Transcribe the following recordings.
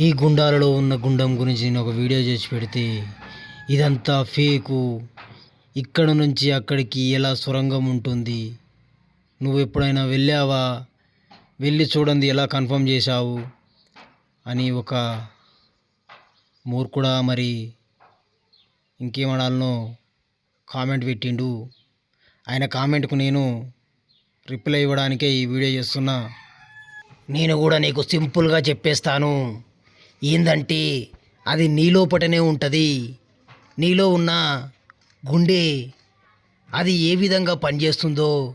ఈ గుండాలలో ఉన్న గుండం గురించి నేను ఒక వీడియో చేసి పెడితే ఇదంతా ఫేకు. ఇక్కడ నుంచి అక్కడికి ఎలా సొరంగం ఉంటుంది? నువ్వు ఎప్పుడైనా వెళ్ళావా? వెళ్ళి చూడండి ఎలా కన్ఫర్మ్ చేశావు? అని ఒక మూర్ఖుడా మరి ఇంకేమనాలనో కామెంట్ పెట్టిండు. ఆయన కామెంట్కు నేను రిప్లై ఇవ్వడానికే ఈ వీడియో చేస్తున్నా. నేను కూడా నీకు సింపుల్గా చెప్పేస్తాను. ఏందంటే అది నీలోపటనే ఉంటుంది. నీలో ఉన్న గుండె అది ఏ విధంగా పనిచేస్తుందో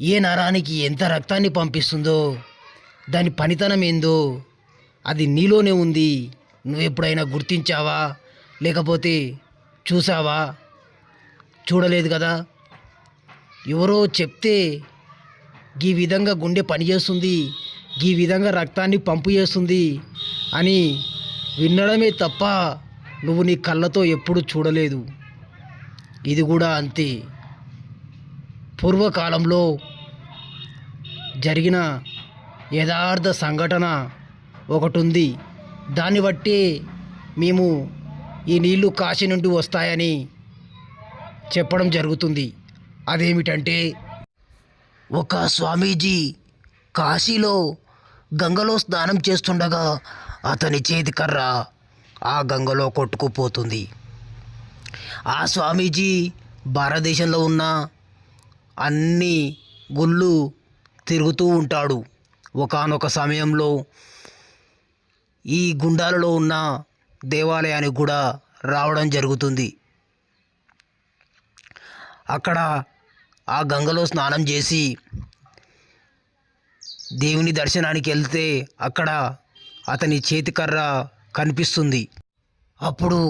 ఏ నరానికి ఎంత రక్తాన్ని పంపిస్తుందో దాని పనితనం ఏందో అది నీలోనే ఉంది. నువ్వు ఎప్పుడైనా గుర్తించావా? లేకపోతే చూసావా? చూడలేదు కదా? ఎవరో చెప్తే ఈ విధంగా గుండె పనిచేస్తుంది ఈ విధంగా రక్తాన్ని పంపు చేస్తుంది. అని వినడమే తప్ప నువ్వు నీ కళ్ళతో ఎప్పుడు చూడలేదు. ఇది కూడా అంతే. పూర్వకాలంలో జరిగిన యథార్థ సంఘటన ఒకటి ఉంది దాన్ని బట్టి మేము ఈ నీళ్ళు కాశీ నుండి వస్తాయని చెప్పడం జరుగుతుంది. అదేమిటంటే ఒక స్వామీజీ కాశీలో గంగలో స్నానం చేస్తుండగా అతని చేతి కర్ర ఆ గంగలో కొట్టుకుపోతుంది. ఆ స్వామీజీ భారతదేశంలో ఉన్న అన్ని గుళ్ళు తిరుగుతూ ఉంటాడు. ఒకానొక సమయంలో ఈ గుండాలలో ఉన్న దేవాలయానికి కూడా రావడం జరుగుతుంది. అక్కడ ఆ గంగలో స్నానం చేసి దేవుని దర్శనానికి వెళ్తే అక్కడ అతని చేతికర్ర కనిపిస్తుంది. అప్పుడు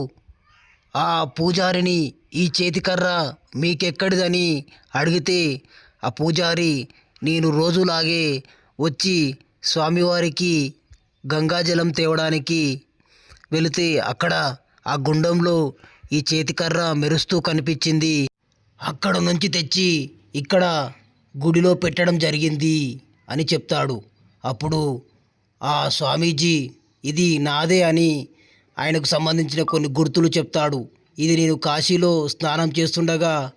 ఆ పూజారిని ఈ చేతికర్ర మీకెక్కడిదని అడిగితే ఆ పూజారి నేను రోజులాగే వచ్చి స్వామివారికి గంగాజలం తేవడానికి వెళితే అక్కడ ఆ గుండంలో ఈ చేతికర్ర మెరుస్తూ కనిపించింది. అక్కడ నుంచి తెచ్చి ఇక్కడ గుడిలో పెట్టడం జరిగింది అని చెప్తాడు. అప్పుడు ఆ స్వామీజీ ఇది నాదే అని ఆయనకు సంబంధించిన కొన్ని గుర్తులు చెప్తాడు. ఇది నేను కాశీలో స్నానం చేస్తుండగా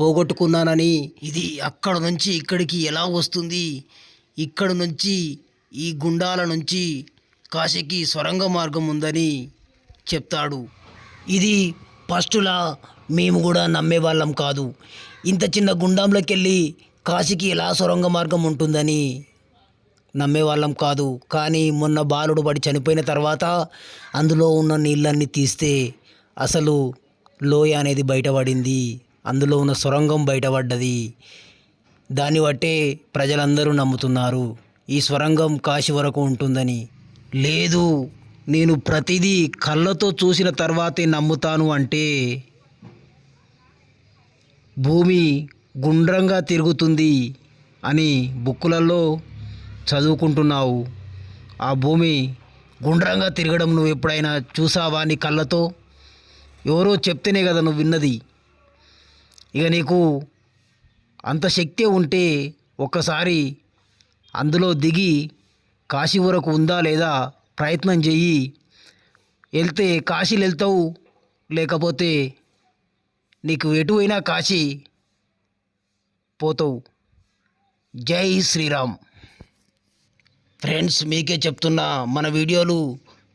పోగొట్టుకున్నానని. ఇది అక్కడ నుంచి ఇక్కడికి ఎలా వస్తుంది? ఇక్కడ నుంచి ఈ గుండాల నుంచి కాశీకి సొరంగ మార్గం ఉందని చెప్తాడు. ఇది ఫస్టులా మేము కూడా నమ్మేవాళ్ళం కాదు. ఇంత చిన్న గుండంలోకి వెళ్ళి కాశీకి ఎలా సొరంగ మార్గం ఉంటుందని నమ్మేవాళ్ళం కాదు. కానీ మొన్న బాలుడు పడి చనిపోయిన తర్వాత అందులో ఉన్న నీళ్ళన్నీ తీస్తే అసలు లోయ అనేది బయటపడింది. అందులో ఉన్న సొరంగం బయటపడ్డది. దాన్ని బట్టే ప్రజలందరూ నమ్ముతున్నారు. ఈ సొరంగం కాశీ వరకు ఉంటుందని. లేదు నేను ప్రతిదీ కళ్ళతో చూసిన తర్వాతే నమ్ముతాను అంటే భూమి గుండ్రంగా తిరుగుతుంది అని బుక్కులలో చదువుకుంటున్నావు. ఆ భూమి గుండ్రంగా తిరగడం నువ్వు ఎప్పుడైనా చూసావా నీ కళ్ళతో? ఎవరో చెప్తేనే కదా నువ్వు విన్నది. ఇక నీకు అంత శక్తి ఉంటే ఒక్కసారి అందులో దిగి కాశీ వరకు ఉందా లేదా ప్రయత్నం చెయ్యి. వెళ్తే కాశీలు వెళ్తావు లేకపోతే నీకు ఎటువైనా కాశీ పోతావు. జై శ్రీరామ్. ఫ్రెండ్స్ మీకే చెప్తున్నా మన వీడియోలు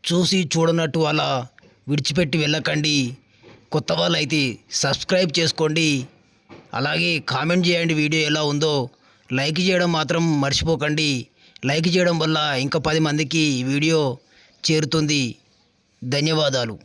చూసి చూడనట్టు అలా విడిచిపెట్టి వెళ్ళకండి. కొత్త వాళ్ళు అయితే సబ్స్క్రైబ్ చేసుకోండి. అలాగే కామెంట్ చేయండి వీడియో ఎలా ఉందో. లైక్ చేయడం మాత్రం మర్చిపోకండి. లైక్ చేయడం వల్ల ఇంకా పది మందికి వీడియో చేరుతుంది. ధన్యవాదాలు.